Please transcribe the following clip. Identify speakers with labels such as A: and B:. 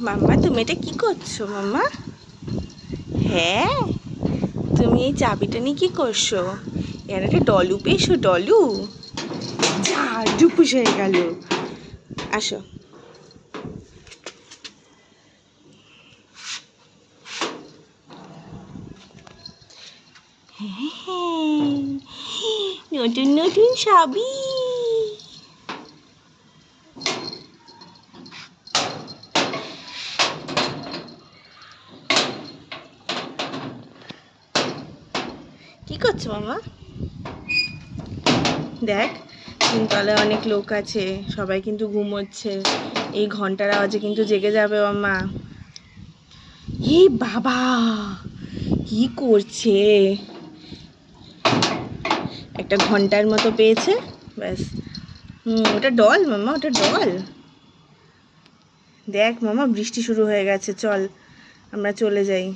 A: মাম্মা তুমি এটা কি করছ মাম্মা? হ্যাঁ তুমি এই চাবিটা নিয়ে কি করছ? এর একটা ডলু পেয়েছ ডলু? যা ডুপুস হয়ে গেল। আসো। হ্যাঁ, নতুন নতুন চাবি। কি করছ মামা? দেখ, তিনতলায় অনেক লোক আছে, সবাই কিন্তু ঘুমোচ্ছে। এই ঘণ্টার আওয়াজে কিন্তু জেগে যাবে মামা। এই বাবা, কি করছে? একটা ঘণ্টার মতো পেয়েছে, ব্যাস। হুম, ওটা ডল মামা, ওটা ডল। দেখ মামা, বৃষ্টি শুরু হয়ে গেছে, চল, আমরা চলে যাই।